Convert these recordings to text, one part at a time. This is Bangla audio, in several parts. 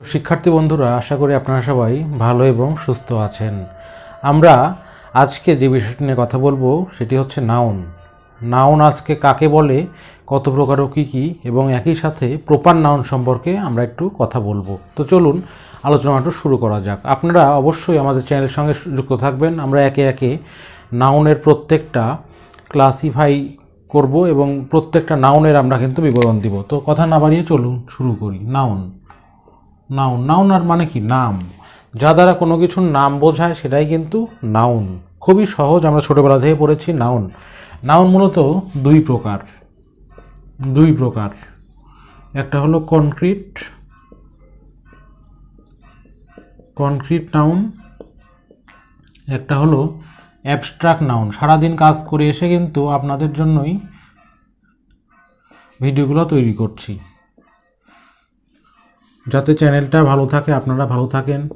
শিক্ষার্থী বন্ধুরা, আশা করি আপনারা সবাই ভালো এবং সুস্থ আছেন। আমরা আজকে যে বিষয়টি নিয়ে কথা বলব, সেটি হচ্ছে নাউন নাউন আজকে কাকে বলে, কত প্রকার ও কী কী, এবং একই সাথে প্রপার নাউন সম্পর্কে আমরা একটু কথা বলব। তো চলুন, আলোচনাটা শুরু করা যাক। আপনারা অবশ্যই আমাদের চ্যানেলের সঙ্গে যুক্ত থাকবেন। আমরা একে একে নাউনের প্রত্যেকটা ক্লাসিফাই করব এবং প্রত্যেকটা নাউনের আমরা কিন্তু বিবরণ দিব। তো কথা না বাড়িয়ে চলুন শুরু করি। নাউন নাউন নাউন আর মানে কি? নাম। যা দ্বারা কোনো কিছুর নাম বোঝায় সেটাই কিন্তু নাউন খুবই সহজ, আমরা ছোটোবেলা থেকে পড়েছি নাউন নাউন মূলত দুই প্রকার। দুই প্রকার। একটা হলো কনক্রিট কনক্রিট নাউন একটা হলো অ্যাবস্ট্রাক্ট নাউন সারাদিন কাজ করে এসে কিন্তু আপনাদের জন্যই ভিডিওগুলো তৈরি করছি। যাতে চ্যানেলটা ভালো থাকে, আপনারা ভালো থাকেন।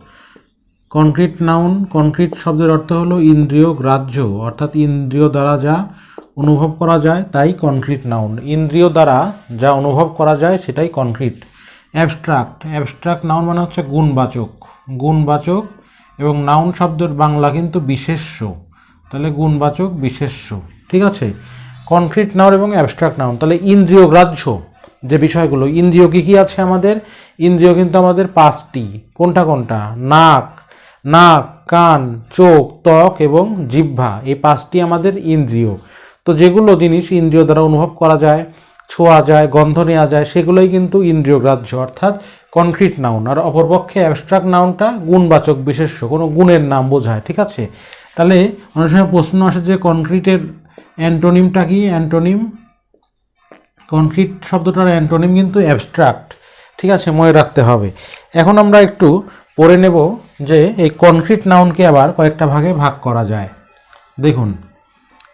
কনক্রিট নাউন, কনক্রিট শব্দের অর্থ হলো ইন্দ্রিয় গ্রাহ্য, অর্থাৎ ইন্দ্রিয় দ্বারা যা অনুভব করা যায়, তাই কনক্রিট নাউন। ইন্দ্রিয় দ্বারা যা অনুভব করা যায়, সেটাই কনক্রিট। অ্যাবস্ট্রাক্ট অ্যাবস্ট্রাক্ট নাউন মানে হচ্ছে গুণবাচক। গুণবাচক এবং নাউন শব্দের বাংলা কিন্তু বিশেষ্য। তাহলে গুণবাচক, বিশেষ্য। ঠিক আছে? কনক্রিট নাউন এবং অ্যাবস্ট্রাক্ট নাউন। তাহলে ইন্দ্রিয় গ্রাহ্য। যে বিষয়গুলো, ইন্দ্রিয় কী কী আছে আমাদের? ইন্দ্রিয় কিন্তু আমাদের পাঁচটি। কোনটা কোনটা? নাক নাক, কান, চোখ, ত্বক এবং জিহ্বা। এই পাঁচটি আমাদের ইন্দ্রিয়। তো যেগুলো জিনিস ইন্দ্রিয় দ্বারা অনুভব করা যায়, ছোঁয়া যায়, গন্ধ নেওয়া যায়, সেগুলোই কিন্তু ইন্দ্রিয় গ্রাহ্য। অর্থাৎ কনক্রিট নাউন আর অপরপক্ষে অ্যাবস্ট্রাক্ট নাউনটা গুণবাচক, বিশেষ্য। কোনো গুণের নাম বোঝায়, ঠিক আছে? তাহলে অনেক সময় প্রশ্ন আসে যে কনক্রিটের অ্যান্টোনিমটা কি? অ্যান্টোনিম কনক্রিট শব্দটার অ্যান্টোনিম কিন্তু অ্যাবস্ট্রাক্ট। ঠিক আছে, মনে রাখতে হবে। এখন আমরা একটু পড়ে নেব যে এই কনক্রিট নাউনকে আবার কয়েকটা ভাগে ভাগ করা যায়। দেখুন,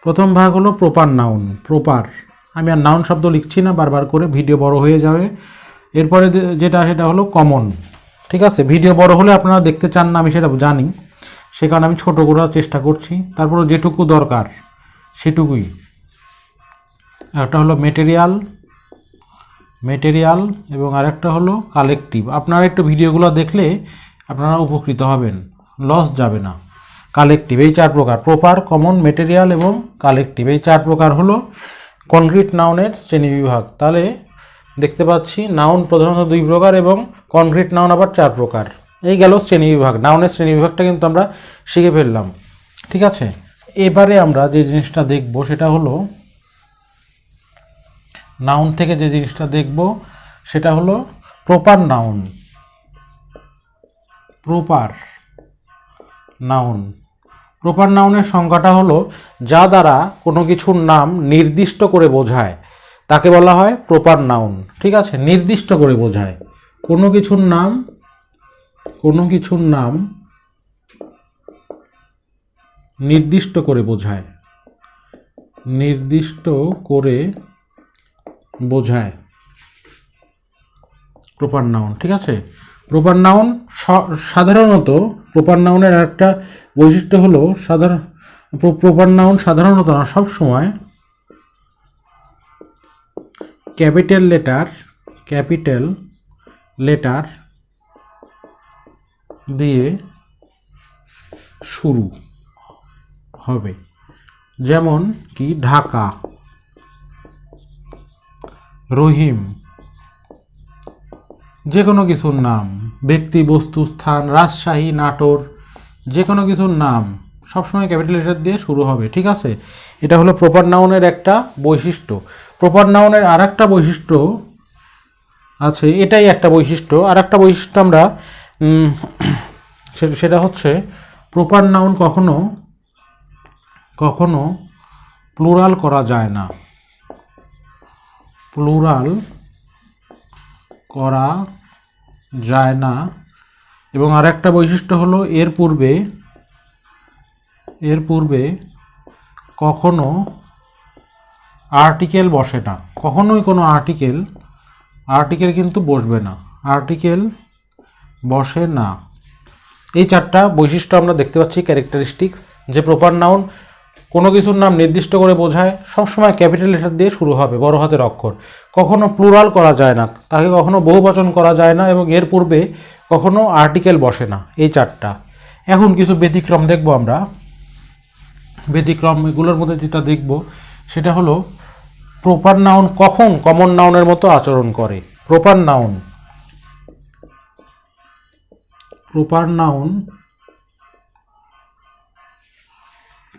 প্রথম ভাগ হলো প্রপার নাউন, প্রপার। আমি আর নাউন শব্দ লিখছি না, বারবার করে ভিডিও বড় হয়ে যাবে। এরপরে যেটা, সেটা হলো কমন। ঠিক আছে, ভিডিও বড় হলে আপনারা দেখতে চান না, আমি সেটা জানি। সে কারণে আমি ছোটো করার চেষ্টা করছি। তারপরে যেটুকু দরকার, সেটুকুই। একটা হলো মেটেরিয়াল মেটেরিয়াল এবং আরেকটা হলো কালেকটিভ আপনারা একটু ভিডিওগুলো দেখলে আপনারা উপকৃত হবেন লস যাবে না। কালেকটিভ এই চার প্রকার প্রপার কমন মেটেরিয়াল এবং কালেকটিভ এই চার প্রকার হলো কনক্রিট নাউনের শ্রেণি বিভাগ। তাহলে দেখতে পাচ্ছি নাউন প্রধানত দুই প্রকার এবং কনক্রিট নাউন আবার চার প্রকার। এই গেল শ্রেণি বিভাগ নাউনের শ্রেণি বিভাগটা কিন্তু আমরা শিখে ফেললাম। ঠিক আছে? এবারে আমরা যে জিনিসটা দেখব সেটা হলো নাউন থেকে যে জিনিসটা দেখব, সেটা হলো proper noun proper noun proper নাউনের সংজ্ঞাটা হলো যা দ্বারা কোনো কিছুর নাম নির্দিষ্ট করে বোঝায়। তাকে বলা হয় প্রপার নাউন ঠিক আছে? নির্দিষ্ট করে বোঝায়। কোনো কিছুর নাম, কোনো কিছুর নাম নির্দিষ্ট করে বোঝায়। নির্দিষ্ট করে বোঝায়। প্রপার নাউন ঠিক আছে? প্রপার নাউন সাধারণত, প্রপার নাউনের একটা বৈশিষ্ট্য হলো সাধারণ প্রপার নাউন সাধারণত না, সব সময় ক্যাপিটাল লেটার ক্যাপিটাল লেটার দিয়ে শুরু হবে। যেমন কি, ঢাকা। রহিম। যে কোনো কিছুর নাম, ব্যক্তি, বস্তু, স্থান, রাজশাহী, নাটোর যে কোনো কিছুর নাম, সবসময় ক্যাপিটাল লেটার দিয়ে শুরু হবে, ঠিক আছে? এটা হলো প্রপার নাউনের একটা বৈশিষ্ট্য। প্রপার নাউনের আর একটা বৈশিষ্ট্য আছে, এটাই একটা বৈশিষ্ট্য। আর একটা বৈশিষ্ট্য আমরা সেটা হচ্ছে প্রপার নাউন কখনো কখনো প্লুরাল করা যায় না। প্লুরাল করা যায় না। এবং আর একটা বৈশিষ্ট্য হলো এর পূর্বে এর পূর্বে কখনো আর্টিকেল বসে না। কখনোই কোনো আর্টিকেল আর্টিকেল কিন্তু বসবে না। আর্টিকেল বসে না। এই চারটা বৈশিষ্ট্য আমরা দেখতে পাচ্ছি ক্যারেক্টারিস্টিক্স যে প্রপার নাউন কোনো কিছুর নাম নির্দিষ্ট করে বোঝায়, সবসময় ক্যাপিটাল লেটার দিয়ে শুরু হবে, বড় হাতের অক্ষর। কখনো প্লুরাল করা যায় না, তাকে কখনো বহুবচন করা যায় না এবং এর পূর্বে কখনো আর্টিকেল বসে না, এই চারটা। এখন কিছু ব্যতিক্রম দেখব আমরা। ব্যতিক্রম এগুলোর মধ্যে যেটা দেখব, সেটা হলো প্রপার নাউন কখন কমন নাউনের মতো আচরণ করে। Proper noun. প্রপার নাউন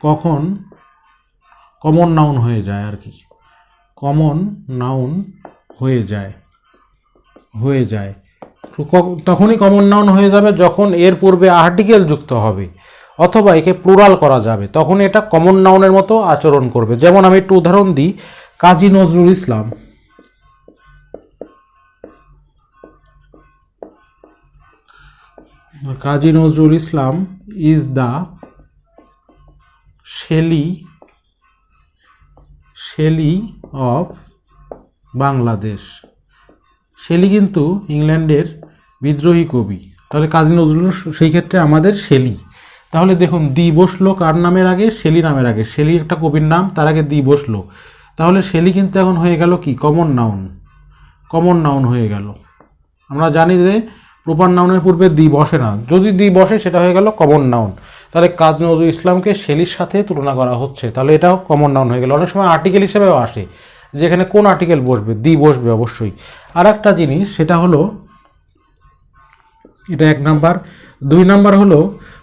কখন কমন নাউন হয়ে যায় আর কি। কমন নাউন হয়ে যায় হয়ে যায়। তখনই কমন নাউন হয়ে যাবে যখন এর পূর্বে আর্টিকেল যুক্ত হবে, অথবা একে প্লুরাল করা যাবে। তখন এটা কমন নাউনের মতো আচরণ করবে। যেমন আমি একটু উদাহরণ দিই, Kazi Nazrul Islam. Kazi Nazrul Islam is the Shelley Shelley of Bangladesh. Shelley কিন্তু ইংল্যান্ডের বিদ্রোহী কবি। তাহলে কাজী নজরুল সেই ক্ষেত্রে আমাদের শেলি তাহলে দেখুন, দি বসল কার নামের আগে? শেলি নামের আগে। শেলি একটা কবির নাম, তার আগে দি বসল। তাহলে শেলি কিন্তু এখন হয়ে গেল কি? Common noun. কমন নাউন হয়ে গেল। আমরা জানি যে, প্রপার নাউনের পূর্বে দি বসে না। যদি দি বসে, সেটা হয়ে গেল কমন নাউন। তাহলে কাজ নজরুল ইসলামকে শেলির সাথে তুলনা করা হচ্ছে। তাহলে এটাও কমন ডাউন হয়ে গেল। অনেক সময় আর্টিকেল হিসেবেও আসে, যেখানে কোন আর্টিকেল বসবে, দি বসবে অবশ্যই। আর একটা জিনিস, সেটা হলো, এটা এক নাম্বার। দুই নাম্বার হলো,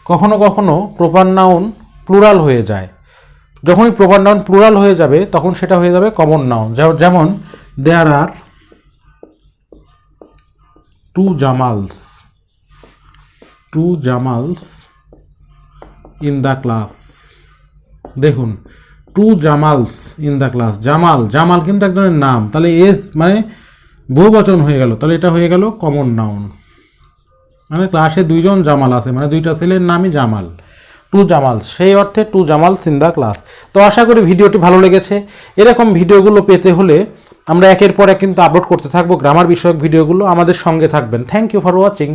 কখনো কখনো প্রপার নাউন প্লুরাল হয়ে যায়। যখনই প্রপার নাউন প্লুরাল হয়ে যাবে, তখন সেটা হয়ে যাবে কমন নাউন যেমন there are two Jamals two Jamals in the class দেখুন two Jamals in the class Jamal Jamal কিন্তু একজনের নাম। তাহলে এস মানে বহুবচন হয়ে গেল। তাহলে এটা হয়ে গেল কমন নাউন মানে ক্লাসে দুইজন জামাল আছে। মানে দুইটা ছেলের নামই জামাল টু জামাল সেই অর্থে two Jamal in the class তো আশা করি ভিডিওটি ভালো লেগেছে। এরকম ভিডিওগুলো পেতে হলে আমরা একের পর এক কিন্তু আপলোড করতে থাকব। গ্রামার বিষয়ক ভিডিওগুলো আমাদের সঙ্গে থাকবেন। Thank you for watching